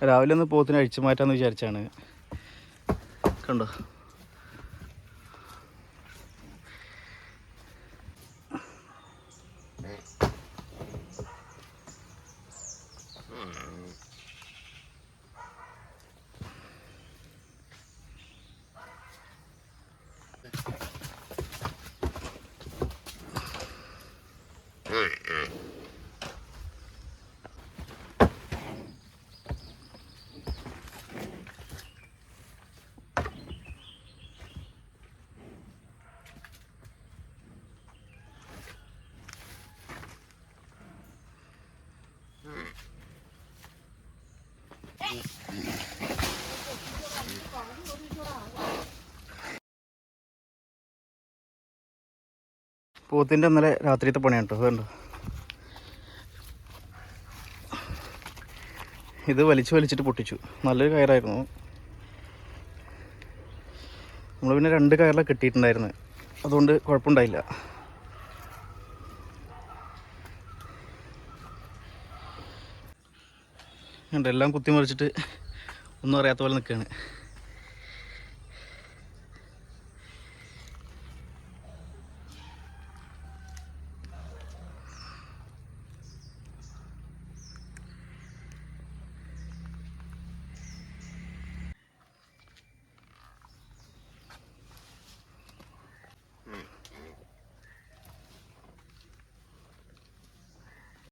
രാവിലെ ഒന്ന് പോത്തിന് അഴിച്ചു മാറ്റാന്ന് വിചാരിച്ചാണ്. കണ്ടോ? പോത്തിന്റെ ഇന്നലെ രാത്രിയത്തെ പണിയാണ് കേട്ടോ കണ്ടോ ഇത് വലിച്ചു വലിച്ചിട്ട് പൊട്ടിച്ചു. നല്ലൊരു കയറായിരുന്നു. നമ്മൾ പിന്നെ രണ്ട് കയറിലാണ് കിട്ടിയിട്ടുണ്ടായിരുന്നത്. അതുകൊണ്ട് കുഴപ്പമുണ്ടായില്ല. കണ്ടോ എല്ലാം കുത്തിമറിച്ചിട്ട് ഒന്നും അറിയാത്ത പോലെ നിൽക്കുകയാണ്